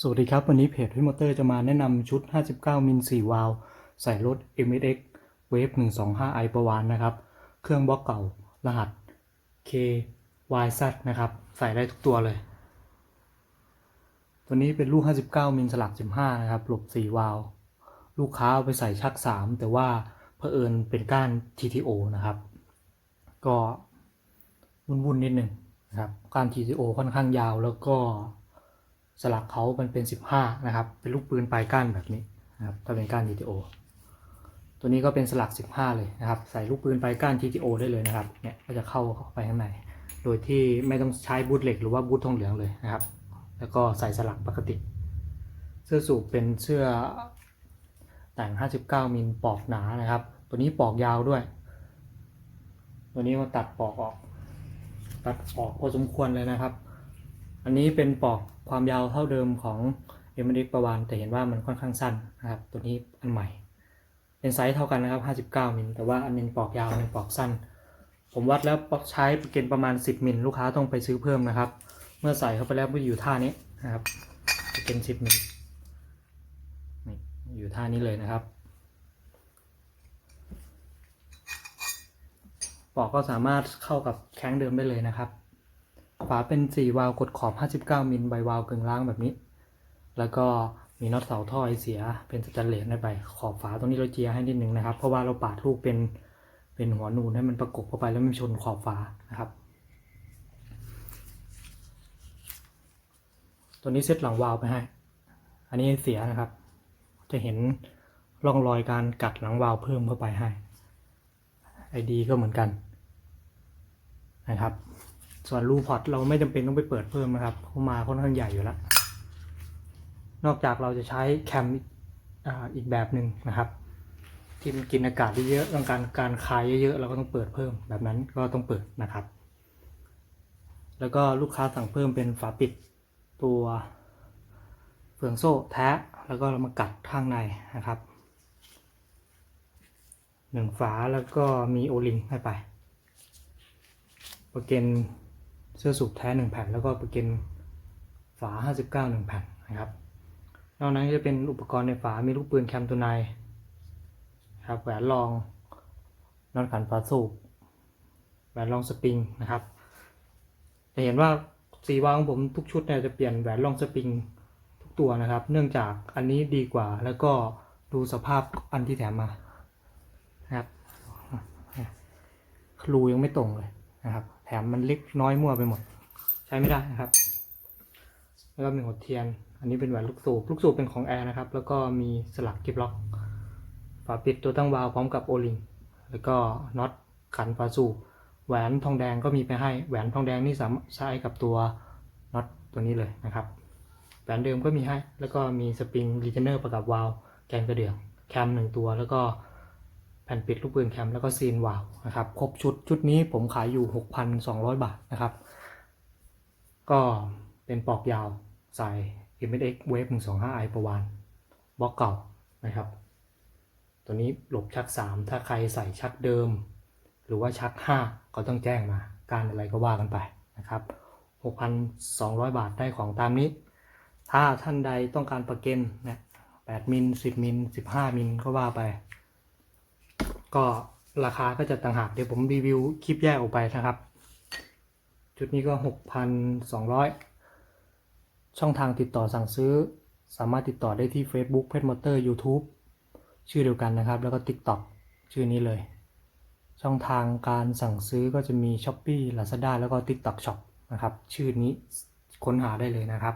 สวัสดีครับ วันนี้เพจพิมอเตอร์จะมาแนะนำชุด 59 มิล 4 วาล์วใส่รถ MSX Wave 125i ประวานนะครับ เครื่องบล็อกเก่า รหัส KYZ นะครับ ใส่ได้ทุกตัวเลย ตัวนี้เป็นลูก 59 มิลสลัก15 นะครับ หลบ 4 วาล์วลูกค้าเอาไปใส่ชัก 3 แต่ว่าเผอิญเป็นก้าน TTO นะครับ ก็วุ่นๆนิดนึงนะครับ ก้าน TTO ค่อนข้างยาวแล้วก็ สลักเขามันเป็น 15 นะครับ เป็นลูกปืนปลายก้านแบบนี้นะครับถ้าเป็นก้าน TTO ตัวนี้ก็เป็นสลัก 15 เลยนะครับ ใส่ลูกปืนปลายก้าน TTO ได้เลยนะครับ เนี่ยก็จะเข้าไปข้างใน โดยที่ไม่ต้องใช้บูทเหล็กหรือว่าบูททองเหลืองเลยนะครับ แล้วก็ใส่สลักปกติ เสื้อสูบเป็นเสื้อแต่ง 59 มิลปอกหนานะครับ ตัวนี้ปอกยาวด้วย ตัวนี้มาตัดปอกออก ตัดออกพอสมควรเลยนะครับ อันนี้เป็นปอกความยาวเท่าเดิมของ m อ x ประวานแต่เห็นว่ามันค่อนข้างสั้นนะครับ ตัวนี้อันใหม่ เป็นไซส์เท่ากันนะครับ 59มิลแต่ว่าอันนึงปอกยาวอันหนึงปอกสั้น ผมวัดแล้วปอกใช้เกณฑ์ประมาณ 10มิลลูกค้าต้องไปซื้อเพิ่มนะครับ เมื่อใส่เข้าไปแล้วมันอยู่ท่านี้นะครับเกณฑ์10มิลนี่อยู่ท่านี้เลยนะครับ ปอกก็สามารถเข้ากับแข้งเดิมได้เลยนะครับ ฝาเป็น 4 วาล์วกดขอบ 59 มิลใบวาล์วกึ่งล่างแบบนี้ แล้วก็มีน็อตเสาท่อไอเสีย เป็นสแตนเลสได้ไปขอบฝาตรงนี้เราเจียให้นิดนึงนะครับ เพราะว่าเราปาดลูกเป็นเป็นหัวนูนให้มันประกบเข้าไปแล้วไม่ชนขอบฝานะครับ ตัวนี้เซตหลังวาล์วไปให้ อันนี้เสียนะครับ จะเห็นร่องรอยการกัดหลังวาล์วเพิ่มเข้าไปให้ไอดีก็เหมือนกันนะครับ ส่วนรูพอร์ตเราไม่จำเป็นต้องไปเปิดเพิ่มนะครับเพราะมาค่อนข้างใหญ่อยู่แล้ว นอกจากเราจะใช้แคมอีกแบบหนึ่งนะครับ ที่มันกินอากาศเยอะต้องการการคายเยอะๆเราก็ต้องเปิดเพิ่มแบบนั้นก็ต้องเปิดนะครับ แล้วก็ลูกค้าสั่งเพิ่มเป็นฝาปิดตัวเฟืองโซ่แท้แล้วก็เรามากัดข้างในนะครับหนึ่งฝาแล้วก็มีโอลิงให้ไปประเกน เสื้อสูบแท้หนึ่งแผ่นแล้วก็ประเกนฝา 59หนึ่งแผ่นนะครับ นอกนั้นจะเป็นอุปกรณ์ในฝา มีลูกปืนแคมตัวในครับ แหวนรองนอนขันฝาสูบ แหวนรองสปริงนะครับ จะเห็นว่าสีวาล์วของผมทุกชุดเนี่ยจะเปลี่ยนแหวนรองสปริงทุกตัวนะครับ เนื่องจากอันนี้ดีกว่าแล้วก็ดูสภาพอันที่แถมมานะครับรูยังไม่ตรงเลยนะครับ มมันเล็กน้อยมั่วไปหมด ใช้ไม่ได้นะครับ แล้วก็มีหัวเทียน อันนี้เป็นแหวนลูกสูบลูกสูบเป็นของแอร์นะครับ แล้วก็มีสลักกิบล็อก ฝาปิดตัวตั้งวาล์วพร้อมกับโอลิงแล้วก็น็อตขันฝาสูบแหวนทองแดงก็มีไปให้แหวนทองแดงนี่สามารถใช้กับตัวน็อตตัวนี้เลยนะครับแหวนเดิมก็มีให้ แล้วก็มีสปริงรีเจเนอร์ประกับวาล์วแกนกระเดื่องแคมหนึ่งตัว แล้วก็ แผ่นปิดลูกปืนแคมแล้วก็ซีนวาวนะครับครบชุดชุดนี้ผมขายอยู่ 6,200 บาทนะครับ ก็เป็นปลอกยาวใส่ MSX Wave 125i ประวานบล็อกเก่านะครับ ตัวนี้หลบชัก 3 ถ้าใครใส่ชักเดิม หรือว่าชัก 5 ก็ต้องแจ้งมาการอะไรก็ว่ากันไปนะครับ 6,200 บาทได้ของตามนี้ ถ้าท่านใดต้องการประเกันนะ8มิล10มิล15มิลก็ว่าไป ก็ราคาก็จะต่างหากเดี๋ยวผมรีวิวคลิปแยกออกไปนะครับ ชุดนี้ก็ 6,200 ช่องทางติดต่อสั่งซื้อ สามารถติดต่อได้ที่ Facebook p e t Motor YouTube ชื่อเดียวกันนะครับ แล้วก็ TikTok ชื่อนี้เลย ช่องทางการสั่งซื้อก็จะมี Shopee Lazada แล้วก็ TikTok Shop นะครับ ชื่อนี้ค้นหาได้เลยนะครับ